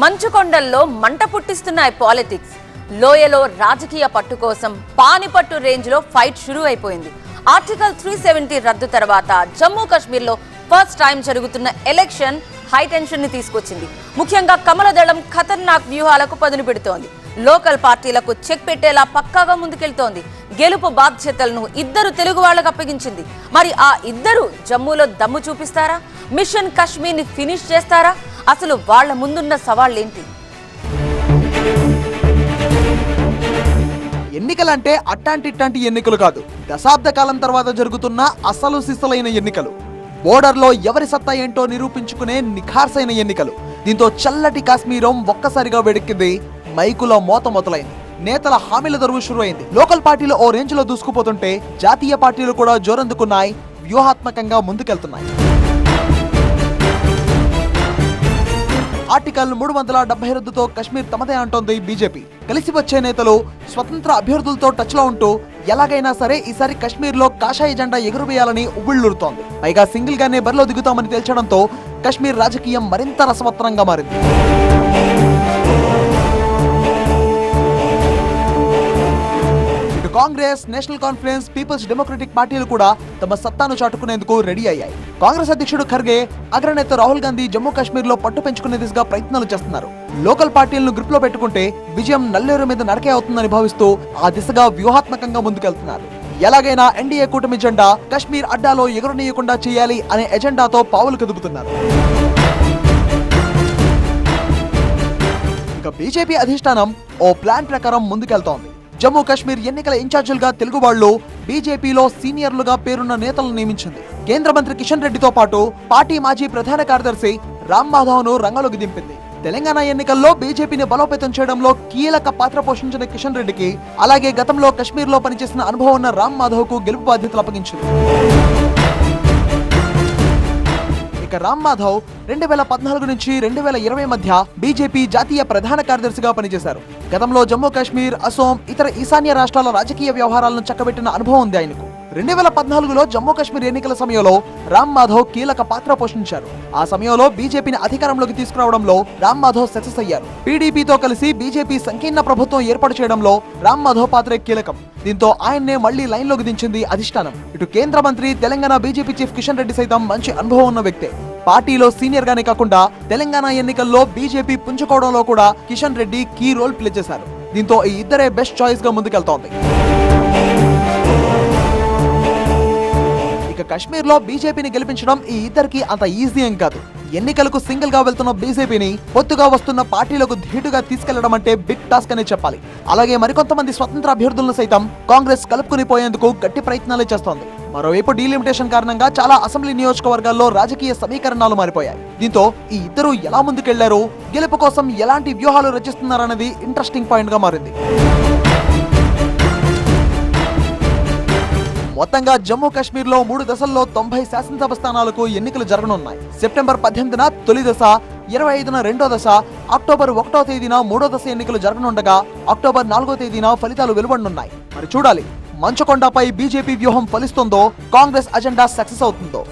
మంచుకొండల్లో మంట పుట్టిస్తున్నాయి పాలిటిక్స్. లోయలో రాజకీయ పట్టు కోసం పానిపట్టు రేంజ్లో ఫైట్ షురూ అయిపోయింది ఆర్టికల్ త్రీ సెవెంటీ రద్దు తర్వాత జమ్మూ కాశ్మీర్లో ఫస్ట్ టైం జరుగుతున్న ఎలక్షన్ హై టెన్షన్ని తీసుకొచ్చింది. ముఖ్యంగా కమలదళం ఖతర్నాక్ వ్యూహాలకు పదును పెడుతోంది. లోకల్ పార్టీలకు చెక్ పెట్టేలా పక్కాగా ముందుకెళ్తోంది. గెలుపు బాధ్యతలను ఇద్దరు తెలుగు వాళ్ళకు అప్పగించింది. మరి ఆ ఇద్దరు జమ్మూలో దమ్ము చూపిస్తారా? మిషన్ కశ్మీర్ని ఫినిష్ చేస్తారా? అసలు వాళ్ళ ముందున్న సవాళ్ళేంటి? ఎన్నికలంటే అట్టాంటి ఇట్టాంటి ఎన్నికలు కాదు. దశాబ్ద కాలం తర్వాత జరుగుతున్న అసలు సిసలైన ఎన్నికలు. బోర్డర్లో ఎవరి సత్తా ఏంటో నిరూపించుకునే నిఖార్సైన ఎన్నికలు. దీంతో చల్లటి కాశ్మీరం ఒక్కసారిగా వెడక్కింది మైకులో మోత మొదలైంది. నేతల హామీల దరువు షురువైంది. లోకల్ పార్టీలు ఓ రేంజ్లో దూసుకుపోతుంటే జాతీయ పార్టీలు కూడా జోరందుకున్నాయి. వ్యూహాత్మకంగా ముందుకెళ్తున్నాయి. ఆర్టికల్ మూడు వందల డెబ్బై రద్దుతో కశ్మీర్ తమదే అంటోంది బీజేపీ. కలిసి వచ్చే నేతలు స్వతంత్ర అభ్యర్థులతో టచ్లో ఉంటూ ఎలాగైనా సరే ఈసారి కశ్మీర్లో కాషాయ జెండా ఎగురువేయాలని ఉవ్విళ్ళూరుతోంది పైగా సింగిల్ గానే బరిలో దిగుతామని తేల్చడంతో కశ్మీర్ రాజకీయం మరింత రసవత్తరంగా మారింది. కాంగ్రెస్ నేషనల్ కాన్ఫరెన్స్ పీపుల్స్ డెమోక్రటిక్ పార్టీలు కూడా తమ సత్తాను చాటుకునేందుకు రెడీ అయ్యాయి. కాంగ్రెస్ అధ్యక్షుడు ఖర్గే అగ్రనేత రాహుల్ గాంధీ జమ్మూ కాశ్మీర్లో పట్టు పెంచుకునే దిశగా ప్రయత్నాలు చేస్తున్నారు. లోకల్ పార్టీలను గ్రిప్లో పెట్టుకుంటే విజయం నల్లేరు మీద నడకే అవుతుందని భావిస్తూ ఆ దిశగా వ్యూహాత్మకంగా ముందుకెళ్తున్నారు. ఎలాగైనా ఎన్డీఏ కూటమి జెండా కశ్మీర్ అడ్డాలో ఎగురనీయకుండా చేయాలి అనే ఎజెండాతో పావులు కదుపుతున్నారు. ఇక బీజేపీ అధిష్టానం ఓ ప్లాన్ ప్రకారం ముందుకెళ్తోంది. జమ్మూ కాశ్మీర్ ఎన్నికల ఇన్ఛార్జీలుగా తెలుగు వాళ్ళు బీజేపీలో సీనియర్లుగా పేరున్న నేతలను నియమించింది. కేంద్ర మంత్రి కిషన్ రెడ్డితో పాటు పార్టీ మాజీ ప్రధాన కార్యదర్శి రామ్ మాధవ్ను రంగంలోకి దింపింది. తెలంగాణ ఎన్నికల్లో బీజేపీని బలోపేతం చేయడంలో కీలక పాత్ర పోషించిన కిషన్ రెడ్డికి అలాగే గతంలో కశ్మీర్లో పనిచేసిన అనుభవం ఉన్న రామ్ మాధవ్కు గెలుపు బాధ్యతలు అప్పగించింది. ఇక రామ్ మాధవ్ రెండు వేల పద్నాలుగు నుంచి రెండు వేల ఇరవై మధ్య బీజేపీ జాతీయ ప్రధాన కార్యదర్శిగా పనిచేశారు. గతంలో జమ్మూ కాశ్మీర్ అసోం ఇతర ఈశాన్య రాష్ట్రాల రాజకీయ వ్యవహారాలను చక్కబెట్టిన అనుభవం ఉంది ఆయనకు. రెండు వేల పద్నాలుగులో జమ్మూ కాశ్మీర్ ఎన్నికల సమయంలో రామ్ మాధవ్ కీలక పాత్ర పోషించారు. ఆ సమయంలో బీజేపీని అధికారంలోకి తీసుకురావడంలో రామ్ మాధవ్ సక్సెస్ అయ్యారు. పీడీపీతో కలిసి బీజేపీ సంకీర్ణ ప్రభుత్వం ఏర్పాటు చేయడంలో రామ్ మాధవ్ పాత్రే కీలకం. దీంతో ఆయన్నే మళ్ళీ లైన్లోకి దించింది అధిష్టానం. ఇటు కేంద్ర మంత్రి తెలంగాణ బీజేపీ చీఫ్ కిషన్ రెడ్డి సైతం మంచి అనుభవం ఉన్న వ్యక్తే. పార్టీలో సీనియర్ గానే కాకుండా తెలంగాణ ఎన్నికల్లో బీజేపీ పుంజుకోవడంలో కూడా Kishan Reddy key role play చేశారు. దీంతో ఈ ఇద్దరే బెస్ట్ చాయిస్గా ముందుకెళ్తోంది. ఇక కశ్మీర్లో బీజేపీని గెలిపించడం ఈ ఇద్దరికి అంత ఈజీ ఏం కాదు. ఎన్నికలకు సింగిల్గా వెళ్తున్న బీజేపీని పొత్తుగా వస్తున్న పార్టీలకు ధీటుగా తీసుకెళ్ళడం అంటే బిగ్ టాస్క్ అనే చెప్పాలి. అలాగే మరికొంతమంది స్వతంత్ర అభ్యర్థులను సైతం కాంగ్రెస్ కలుపుకుని పోయేందుకు గట్టి ప్రయత్నాలే చేస్తోంది. మరోవైపు డీలిమిటేషన్ కారణంగా చాలా అసెంబ్లీ నియోజకవర్గాల్లో రాజకీయ సమీకరణాలు మారిపోయాయి. దీంతో ఈ ఇద్దరు ఎలా ముందుకెళ్ళారు? గెలుపు కోసం ఎలాంటి వ్యూహాలు రచిస్తున్నారన్నది ఇంట్రెస్టింగ్ పాయింట్గా మారింది. మొత్తంగా జమ్మూ కాశ్మీర్లో మూడు దశల్లో తొంభై శాసనసభ స్థానాలకు ఎన్నికలు జరగనున్నాయి. సెప్టెంబర్ పద్దెనిమిదిన తొలి దశ ఇరవై ఐదున రెండో దశ అక్టోబర్ ఒకటో తేదీన మూడో దశ ఎన్నికలు జరగనుండగా అక్టోబర్ నాలుగో తేదీన ఫలితాలు వెలువడనున్నాయి. మరి చూడాలి మంచుకొండపై బీజేపీ వ్యూహం ఫలిస్తుందో కాంగ్రెస్ అజెండా సక్సెస్ అవుతుందో.